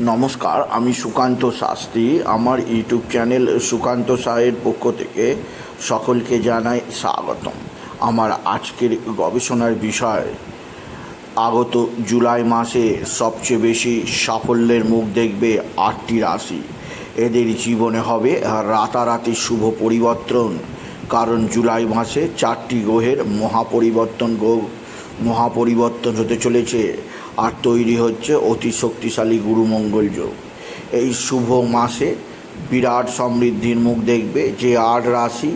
নমস্কার, আমি সুকান্ত শাস্ত্রী। আমার ইউটিউব চ্যানেল সুকান্ত সাহের পক্ষ থেকে সকলকে জানাই স্বাগতম। আমার আজকের গবেষণার বিষয়, আগত জুলাই মাসে সবচেয়ে বেশি সাফল্যের মুখ দেখবে আটটি রাশি। এদের জীবনে হবে রাতারাতি শুভ পরিবর্তন, কারণ জুলাই মাসে চারটি গ্রহের মহাপরিবর্তন গ্রহ মহাপরিবর্তন হতে চলেছে। আর তৈরি হচ্ছে অতি শক্তিশালী গুরুমঙ্গল যোগ। এই শুভ মাসে বিরাট সমৃদ্ধির মুখ দেখবে যে আট রাশি,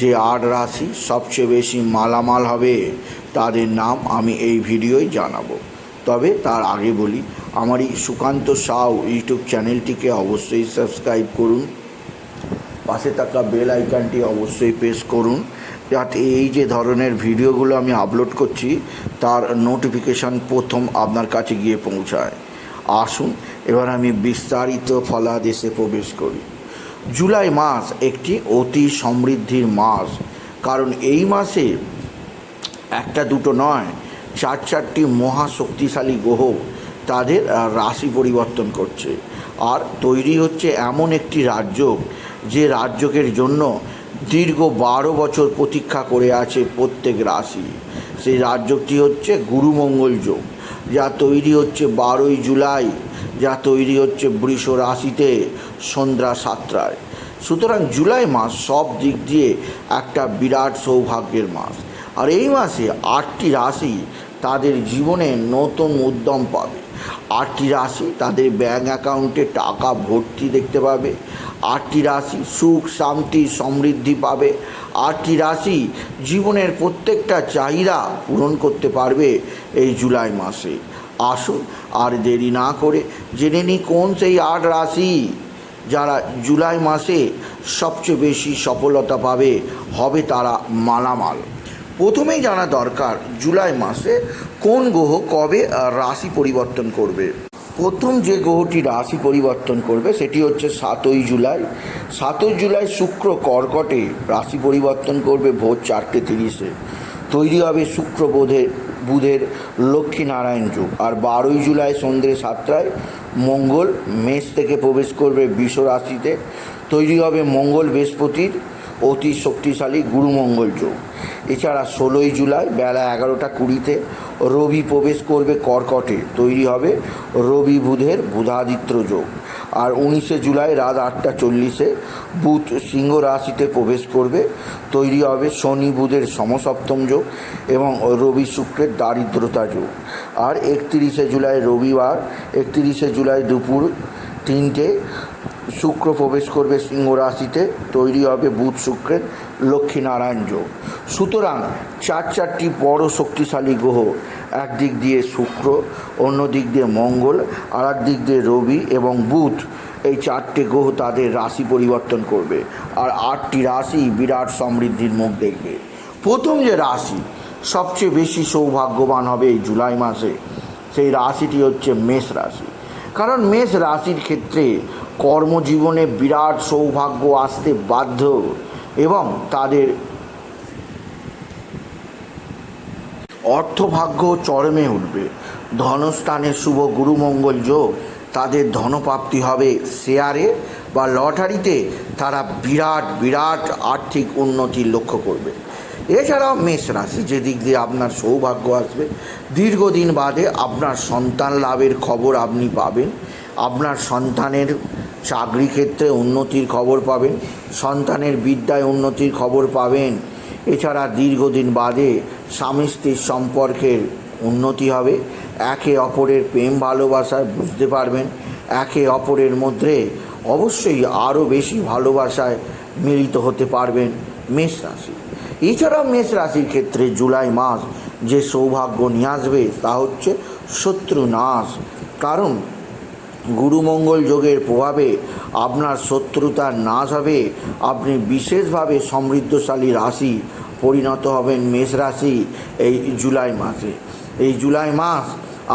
যে আট রাশি সবচেয়ে বেশি মালামাল হবে, তাদের নাম আমি এই ভিডিওয় জানাব। তবে তার আগে বলি, আমার এই সুকান্ত সাউ ইউটিউব চ্যানেলটিকে অবশ্যই সাবস্ক্রাইব করুন। পাশে থাকা বেল আইকনটি অবশ্যই প্রেস করুন যাতে এই যে ধরনের ভিডিওগুলো আমি আপলোড করছি, তার নোটিফিকেশান প্রথম আপনার কাছে গিয়ে পৌঁছায়। আসুন, এবার আমি বিস্তারিত ফলাদেশে প্রবেশ করি। জুলাই মাস একটি অতি সমৃদ্ধির মাস, কারণ এই মাসে একটা দুটো নয়, চার চারটি মহা শক্তিশালী গ্রহ তাদের রাশি পরিবর্তন করছে। আর তৈরি হচ্ছে এমন একটি রাজ্য, যে রাজ্যকের জন্য দীর্ঘ বারো বছর প্রতীক্ষা করে আছে প্রত্যেক রাশি। সেই রাজ্যটি হচ্ছে গুরুমঙ্গল যোগ, যা তৈরি হচ্ছে বারোই জুলাই, যা তৈরি হচ্ছে বৃষ রাশিতে সন্ধ্যা সাতটায়। সুতরাং জুলাই মাস সব দিক দিয়ে একটা বিরাট সৌভাগ্যের মাস। আর এই মাসে আটটি রাশি তাদের জীবনে নতুন উদ্যম পাবে। আটটি রাশি তাদের ব্যাঙ্ক অ্যাকাউন্টে টাকা ভর্তি দেখতে পাবে। আটটি রাশি সুখ, শান্তি, সমৃদ্ধি পাবে। আটটি রাশি জীবনের প্রত্যেকটা চাহিদা পূরণ করতে পারবে এই জুলাই মাসে। আসুন আর দেরি না করে জেনে নিই কোন সেই আট রাশি যারা জুলাই মাসে সবচেয়ে বেশি সফলতা পাবে। হবে তারা মালামাল। প্রথমেই জানা দরকার জুলাই মাসে কোন গ্রহ কবে রাশি পরিবর্তন করবে। প্রথম যে গ্রহটি রাশি পরিবর্তন করবে সেটি হচ্ছে সাতই জুলাই। সাতই জুলাই শুক্র কর্কটে রাশি পরিবর্তন করবে ভোর চারটে তিরিশে। তৈরি হবে শুক্র বোধের বুধের লক্ষ্মীনারায়ণ যুগ। আর বারোই জুলাই সন্ধ্যে সাতটায় মঙ্গল মেষ থেকে প্রবেশ করবে বিষ রাশিতে। তৈরি হবে মঙ্গল বৃহস্পতির অতি শক্তিশালী গুরুমঙ্গল যোগ। এছাড়া ষোলোই জুলাই বেলা এগারোটা কুড়িতে রবি প্রবেশ করবে কর্কটে। তৈরি হবে রবি বুধের বুধাদিত্য যোগ। আর উনিশে জুলাই রাত আটটা চল্লিশে বুধ সিংহ রাশিতে প্রবেশ করবে। তৈরি হবে শনি বুধের সমসপ্তম যোগ এবং রবি শুক্রের দারিদ্রতা যোগ। আর একত্রিশে জুলাই রবিবার, একত্রিশে জুলাই দুপুর তিনটে শুক্র প্রবেশ করবে সিংহ রাশিতে, তৈরি হবে বুধ শুক্রের লক্ষ্মীনারায়ণ যোগ। সুতরাং চার চারটি বড় শক্তিশালী গ্রহ একদিক দিয়ে শুক্র, অন্য দিক দিয়ে মঙ্গল, আর দিক দিয়ে রবি এবং বুধ, এই চারটে গ্রহ তাদের রাশি পরিবর্তন করবে। আর আটটি রাশি বিরাট সমৃদ্ধির মুখ দেখবে। প্রথম যে রাশি, সবচেয়ে বেশি সৌভাগ্যবান হবে এই জুলাই মাসে, সেই রাশিটি হচ্ছে মেষ রাশি। কারণ মেষ রাশির ক্ষেত্রে কর্মজীবনে বিরাট সৌভাগ্য আসতে বাধ্য এবং তাদের অর্থভাগ্য চরমে উঠবে। ধনস্থানের শুভ গুরুমঙ্গল যোগ। তাদের ধনপ্রাপ্তি হবে শেয়ারে বা লটারিতে। তারা বিরাট বিরাট আর্থিক উন্নতি লক্ষ্য করবে। এছাড়াও মেষ রাশি, যে দিক দিয়ে আপনার সৌভাগ্য আসবে। দীর্ঘদিন বাদে আপনার সন্তান লাভের খবর আপনি পাবেন। আপনার সন্তানের চাকরি ক্ষেত্রে উন্নতির খবর পাবেন, সন্তানের বিদ্যায় উন্নতির খবর পাবেন। এছাড়া দীর্ঘদিন বাদে স্বামী স্ত্রীর সম্পর্কের উন্নতি হবে। একে অপরের প্রেম ভালোবাসায় বুঝতে পারবেন। একে অপরের মধ্যে অবশ্যই আরও বেশি ভালোবাসায় মিলিত হতে পারবেন মেষ রাশি। এছাড়াও মেষ রাশির ক্ষেত্রে জুলাই মাস যে সৌভাগ্য নিয়ে আসবে তা হচ্ছে শত্রু নাশ কারণ গুরুমঙ্গল যোগের প্রভাবে আপনার শত্রুতার নাশ হবে। আপনি বিশেষভাবে সমৃদ্ধশালী রাশি পরিণত হবেন মেষ রাশি এই জুলাই মাসে। এই জুলাই মাস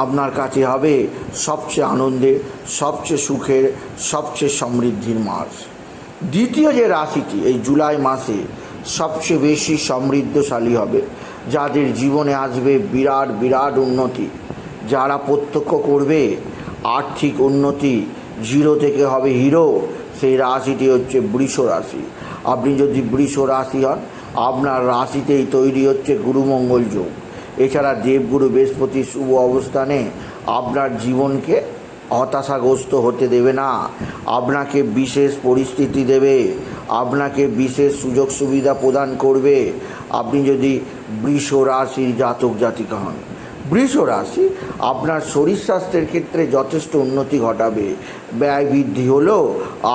আপনার কাছে হবে সবচেয়ে আনন্দের, সবচেয়ে সুখের, সবচেয়ে সমৃদ্ধির মাস। দ্বিতীয় যে রাশিটি এই জুলাই মাসে সবচেয়ে বেশি সমৃদ্ধশালী হবে, যাদের জীবনে আসবে বিরাট বিরাট উন্নতি। যারা প্রত্যক্ষ করবে আর্থিক উন্নতি জিরো থেকে হবে হিরো, সেই রাশিটি হচ্ছে বৃষ রাশি। আপনি যদি বৃষ রাশি হন, আপনার রাশিতেই তৈরি হচ্ছে গুরুমঙ্গল যোগ। এছাড়া দেবগুরু বৃহস্পতির শুভ অবস্থানে আপনার জীবনকে হতাশাগ্রস্ত হতে দেবে না। আপনাকে বিশেষ পরিস্থিতি দেবে, আপনাকে বিশেষ সুযোগ সুবিধা প্রদান করবে। আপনি যদি বৃষ রাশির জাতক জাতিকা হন বৃষ রাশি, আপনার শরীর স্বাস্থ্যের ক্ষেত্রে যথেষ্ট উন্নতি ঘটাবে। ব্যয় বৃদ্ধি হলেও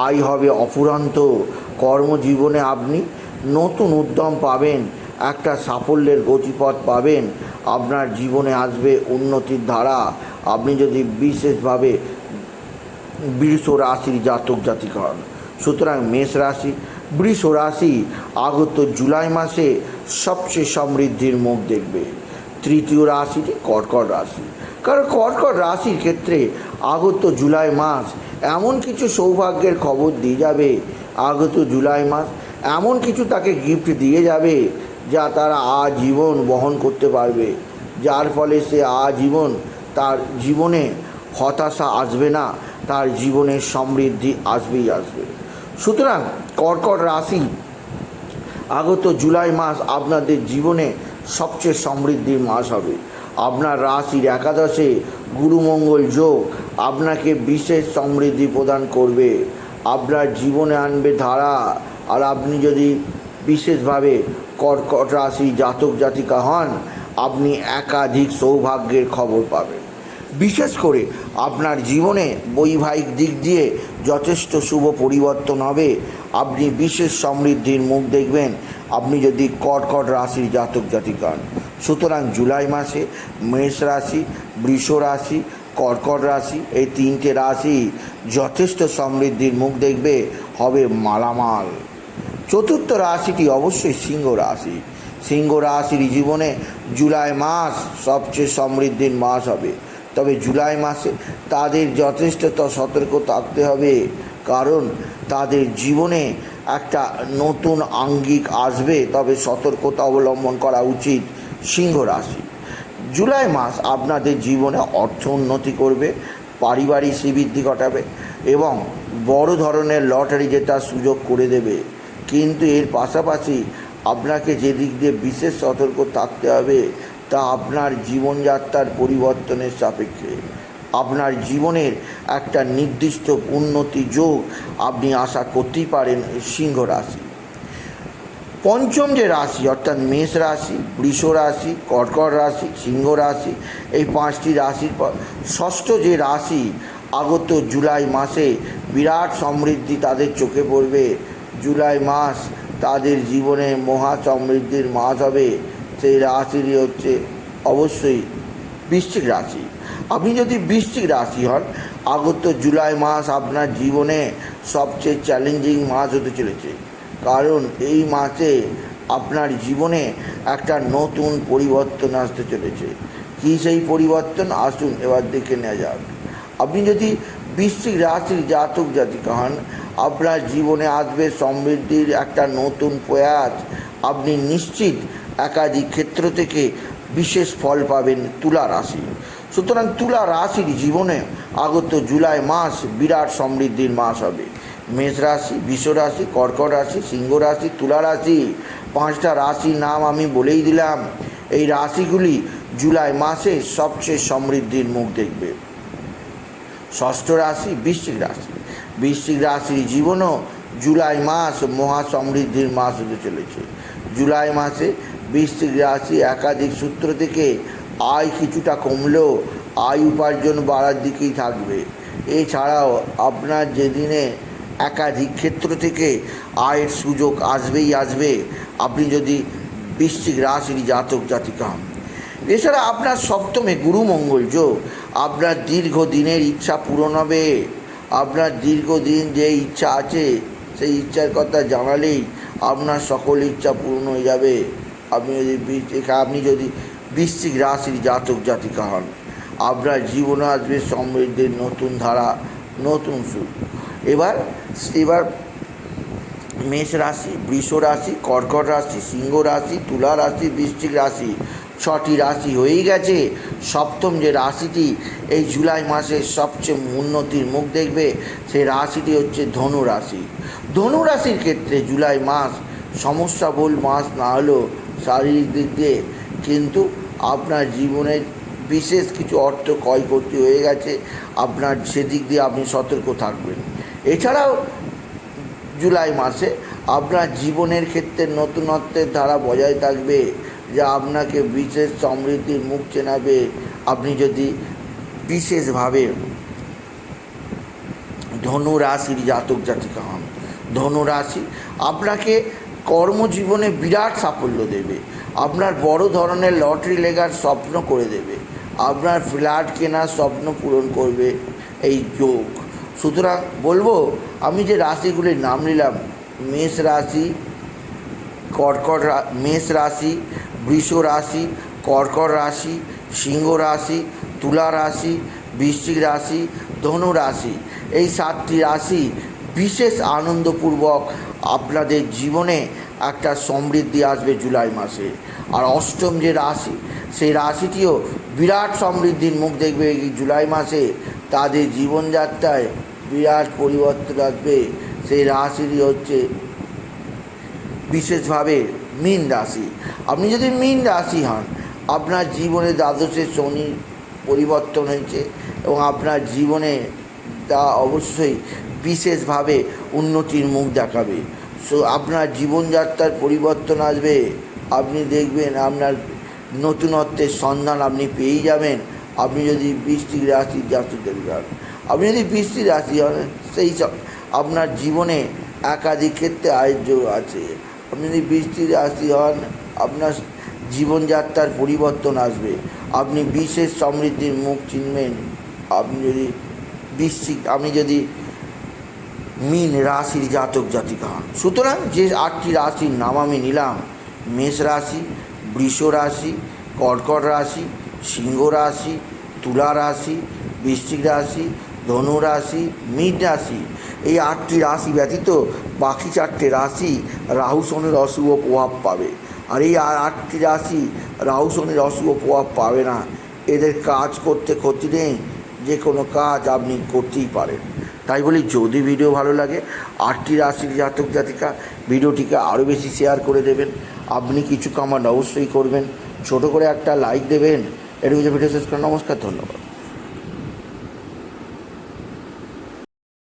আয় হবে অফুরন্ত। কর্মজীবনে আপনি নতুন উদ্যম পাবেন, একটা সাফল্যের গতিপথ পাবেন, আপনার জীবনে আসবে উন্নতির ধারা। আপনি যদি বিশেষভাবে বৃষ রাশির জাতক জাতিকা হন সুতরাং মেষ রাশি, বৃষ রাশি আগত জুলাই মাসে সবচেয়ে সমৃদ্ধির মুখ দেখবে। তৃতীয় রাশিটি কর্কট রাশি। কারণ কর্কট রাশির ক্ষেত্রে আগত জুলাই মাস এমন কিছু সৌভাগ্যের খবর দিয়ে যাবে। আগত জুলাই মাস এমন কিছু তাকে গিফট দিয়ে যাবে যা তারা আজীবন বহন করতে পারবে। যার ফলে সে আজীবন তার জীবনে হতাশা আসবে না, তার জীবনে সমৃদ্ধি আসবেই আসবে। সুতরাং কর্কট রাশি আগত জুলাই মাস আপনাদের জীবনে সবচেয়ে সমৃদ্ধির মাস হবে। আপনার রাশির একাদশে গুরুমঙ্গল যোগ আপনাকে বিশেষ সমৃদ্ধি প্রদান করবে। আপনার জীবনে আনবে ধারা আর আপনি যদি বিশেষভাবে কর্কট রাশি জাতক জাতিকা হন, আপনি একাধিক সৌভাগ্যের খবর পাবেন। বিশেষ করে আপনার জীবনে বৈবাহিক দিক দিয়ে যথেষ্ট শুভ পরিবর্তন হবে। আপনি বিশেষ সমৃদ্ধির মুখ দেখবেন। আপনি যদি কর্কট রাশির জাতক জাতিকা হন, সুতরাং জুলাই মাসে মেষ রাশি, বৃষ রাশি কর্কট রাশি, এই তিনটে রাশি যথেষ্ট সমৃদ্ধির মুখ দেখবে, হবে মালামাল। চতুর্থ রাশিটি অবশ্যই সিংহ রাশি। সিংহ রাশির জীবনে জুলাই মাস সবচেয়ে সমৃদ্ধির মাস হবে। তবে জুলাই মাসে তাদের যথেষ্ট সতর্ক থাকতে হবে, কারণ তাদের জীবনে একটা নতুন আঙ্গিক আসবে, তবে সতর্কতা অবলম্বন করা উচিত সিংহ রাশি। জুলাই মাস আপনাদের জীবনে অর্থ উন্নতি করবে, পারিবারিক শ্রীবৃদ্ধি ঘটাবে এবং বড় ধরনের লটারি জেতার সুযোগ করে দেবে। কিন্তু এর পাশাপাশি আপনাকে যে দিক দিয়ে বিশেষ সতর্ক থাকতে হবে, তা আপনার জীবনযাত্রার পরিবর্তনের সাপেক্ষে। আপনার জীবনের একটা নির্দিষ্ট উন্নতি যোগ আপনি আশা করতেই পারেন সিংহ রাশি। পঞ্চম যে রাশি, অর্থাৎ মেষ রাশি, বৃষ রাশি, কর্কট রাশি, সিংহ রাশি, এই পাঁচটি রাশির পর ষষ্ঠ যে রাশি, আগত জুলাই মাসে বিরাট সমৃদ্ধি তাদের চোখে পড়বে। জুলাই মাস তাদের জীবনে মহা সমৃদ্ধির মাস হবে। সেই রাশিরই হচ্ছে অবশ্যই বৃশ্চিক রাশি। আপনি যদি বৃশ্চিক রাশি হন, আগত জুলাই মাস আপনার জীবনে সবচেয়ে চ্যালেঞ্জিং মাস হতে চলেছে। কারণ এই মাসে আপনার জীবনে একটা নতুন পরিবর্তন আসতে চলেছে। কী সেই পরিবর্তন? আসুন এবার দেখে নেওয়া যাক। আপনি যদি বৃশ্চিক রাশির জাতক জাতিকা হন, আপনার জীবনে আসবে সমৃদ্ধির একটা নতুন প্রয়াস। আপনি নিশ্চিত একাধিক ক্ষেত্র থেকে বিশেষ ফল পাবেন তুলা রাশি। সুতরাং তুলা রাশির জীবনে আগত জুলাই মাস বিরাট সমৃদ্ধির মাস হবে। মেষ রাশি, বৃষ রাশি, কর্কট রাশি, সিংহ রাশি, তুলা রাশি, পাঁচটা রাশির নাম আমি বলেই দিলাম। এই রাশিগুলি জুলাই মাসে সবচেয়ে সমৃদ্ধির মুখ দেখবে। ষষ্ঠ রাশি, বৃশ্চিক রাশি। বৃশ্চিক রাশির জীবনও জুলাই মাস মহা সমৃদ্ধির মাস হতে চলেছে। জুলাই মাসে বৃশ্চিক রাশি একাধিক সূত্র থেকে আয় কিছুটা কমলেও আয় উপার্জন বাড়ার দিকেই থাকবে। এছাড়াও আপনার যেদিনে একাধিক ক্ষেত্র থেকে আয়ের সুযোগ আসবেই আসবে, আপনি যদি বৃশ্চিক রাশির জাতক জাতিকা হন। এছাড়া আপনার সপ্তমে গুরুমঙ্গল যোগ, আপনার দীর্ঘদিনের ইচ্ছা পূরণ হবে। আপনার দীর্ঘদিন যে ইচ্ছা আছে, সেই ইচ্ছার কথা জানালেই আপনার সকল ইচ্ছা পূরণ হয়ে যাবে। আপনি যদি আপনি যদি বৃশ্চিক রাশির জাতক জাতিকা হন। আপনার জীবনে আসবে সমৃদ্ধির নতুন ধারা, নতুন সুখ। এবার এবার মেষ রাশি, বৃষ রাশি, কর্কট রাশি, সিংহ রাশি, তুলা রাশি, বৃশ্চিক রাশি, ছটি রাশি হয়েই গেছে। সপ্তম যে রাশিটি এই জুলাই মাসে সবচেয়ে উন্নতির মুখ দেখবে সেই রাশিটি হচ্ছে ধনু রাশি। ধনু রাশির ক্ষেত্রে জুলাই মাস সমস্যা বল মাস না হলেও শারীরিক দিক দিয়ে কিন্তু আপনার জীবনের বিশেষ কিছু অর্থ ক্ষয়ক্ষতি হয়ে গেছে, আপনার সেদিক দিয়ে আপনি সতর্ক থাকবেন। এছাড়াও জুলাই মাসে আপনার জীবনের ক্ষেত্রে নতুনত্বের ধারা বজায় থাকবে, যা আপনাকে বিশেষ সমৃদ্ধির মুখ চেনাবে। আপনি যদি বিশেষভাবে ধনু রাশির জাতক জাতিকা হন ধনু রাশি আপনাকে কর্মজীবনে বিরাট সাফল্য দেবে। আপনার বড় ধরনের লটারি লেগার স্বপ্ন করে দেবে। আপনার ফ্ল্যাট কেনার স্বপ্ন পূরণ করবে এই যোগ। সুতরাং বলব, আমি যে রাশিগুলির নাম নিলাম, মেষ রাশি, কর্কট মেষ রাশি, বৃষ রাশি, কর্কট রাশি, সিংহ রাশি, তুলা রাশি, বৃশ্চিক রাশি, ধনু রাশি, এই সাতটি রাশি বিশেষ আনন্দপূর্বক আপনাদের জীবনে একটা সমৃদ্ধি আসবে জুলাই মাসে। আর অষ্টম যে রাশি, সেই রাশিটিও বিরাট সমৃদ্ধির মুখ দেখবে জুলাই মাসে। তাদের জীবনযাত্রায় বিরাট পরিবর্তন আসবে। সেই রাশিটি হচ্ছে বিশেষভাবে মীন রাশি। আপনি যদি মীন রাশি হন, আপনার জীবনে দ্বাদশে শনি পরিবর্তন হয়েছে এবং আপনার জীবনে তা অবশ্যই বিশেষভাবে উন্নতির মুখ দেখাবে। আপনার জীবনযাত্রার পরিবর্তন আসবে। আপনি দেখবেন আপনার নতুনত্বের সন্ধান আপনি পেয়েই যাবেন। আপনি যদি বৃষ্টিক রাশির জাতকের হন। আপনি যদি বৃষ্টির রাশি হন, সেই সব আপনার জীবনে একাধিক ক্ষেত্রে আয়ের যোগ আছে। আপনি যদি বৃষ্টির রাশি হন, আপনার জীবনযাত্রার পরিবর্তন আসবে। আপনি বিশেষ সমৃদ্ধির মুখ চিনবেন। আপনি যদি বৃশ্চিক আপনি যদি মীন রাশির জাতক জাতিকা। হন সুতরাং যে আটটি রাশির নাম আমি নিলাম, মেষ রাশি, বৃষ রাশি, কর্কট রাশি, সিংহ রাশি, তুলা রাশি, বৃশ্চিক রাশি, ধনু রাশি, মীন রাশি। এই আটটি রাশি ব্যতীত বাকি চারটে রাশি রাহু শনির অশুভ প্রভাব পাবে। আর এই আটটি রাশি রাহু শনির অশুভ প্রভাব পাবে না। এদের কাজ করতে ক্ষতি নেই, যে কোনো কাজ আপনি করতেই পারেন। তাই বলি যদি ভিডিও ভালো লাগে, আটটি রাশির জাতক জাতিকা ভিডিওটিকে আরও বেশি শেয়ার করে দেবেন। আপনি কিছু কামান অবশ্যই করবেন। ছোট করে একটা লাইক দেবেন। এটুকু ভিডিও শেষ করে নমস্কার, ধন্যবাদ।